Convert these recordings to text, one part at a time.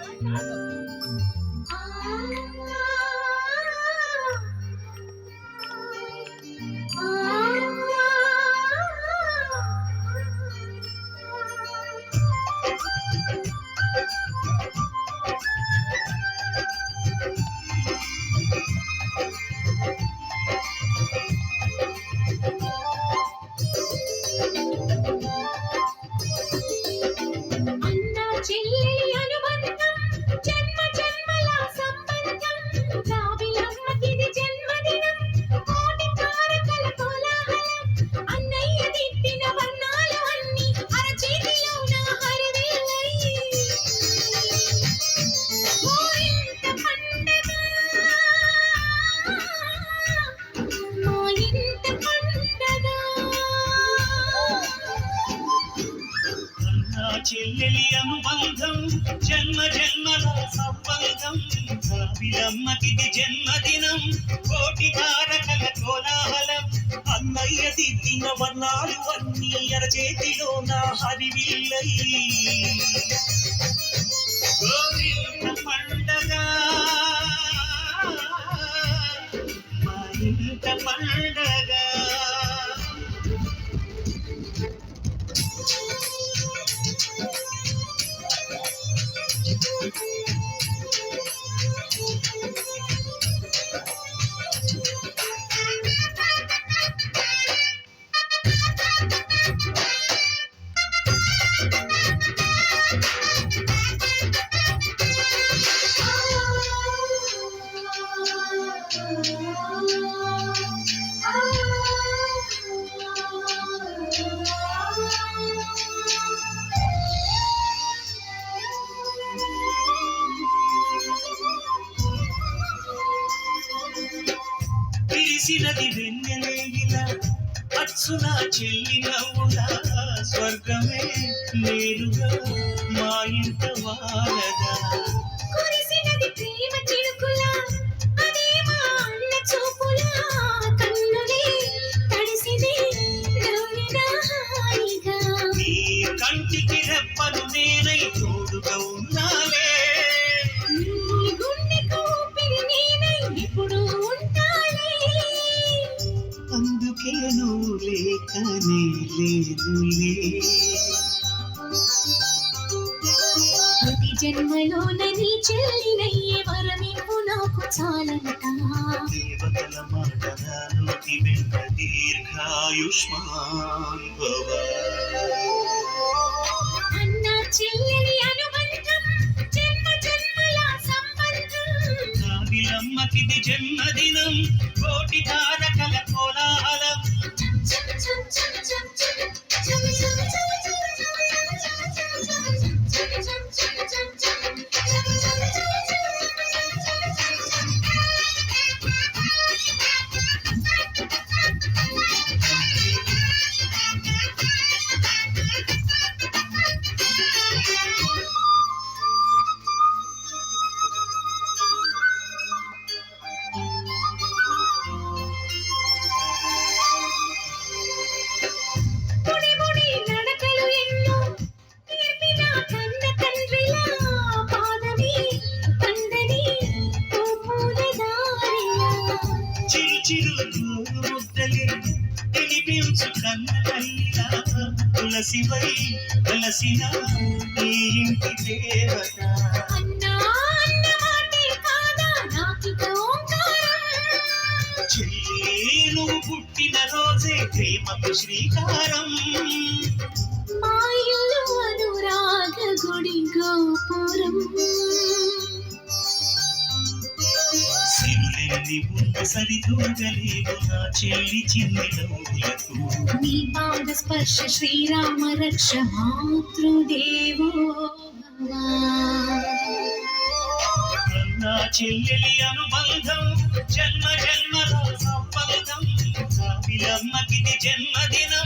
Mm-hmm. చెల్లెలి అనుబంధం జన్మ జన్మల సంబంధం. విలమ్మకిది జన్మదినం కోటి తారకల కోలాహలం. అన్నయ్య దిద్దిన వర్ణాలు అన్ని అరచేతిలో నా హరివిల్లై. విరిసినది వెన్నెలేగిన అచ్చున చెల్లి నవ్వుల స్వర్గమే నేరుగా మా ఇంట వారగా లేదులే ప్రతి జన్మలోన నీ చెల్లినయ్యే వరమివ్వు నాకు చాలంట దేవతల మాటగా నోటి వెంట దీర్ఘాయుష్మాన్ భవ అన్న చెల్లిని అనుబంధం జన్మ జన్మల సంబంధం. నావిలమ్మకిది జన్మదినం కోటి తారకల తులసివై తులసిన ఈ ఇంటి దేవత. చెల్లి నువ్వు పుట్టిన రోజే ప్రేమకు శ్రీకారం. మా ఇల్లు అనురాగ గుడి గోపురం సిరులెల్లి ఉన్న సరితూగలేవు నా చెల్లి చిన్ని నవ్వులకు. నీ పాద స్పర్శ శ్రీరామ రక్ష మాతృదేవో నా చెల్లెలి అనుబంధం జన్మ జన్మల సంబంధం. విలమ్మకిది జన్మదినం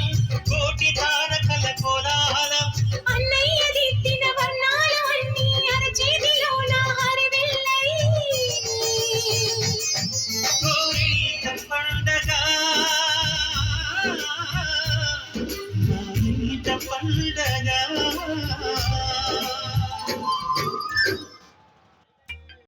పండగ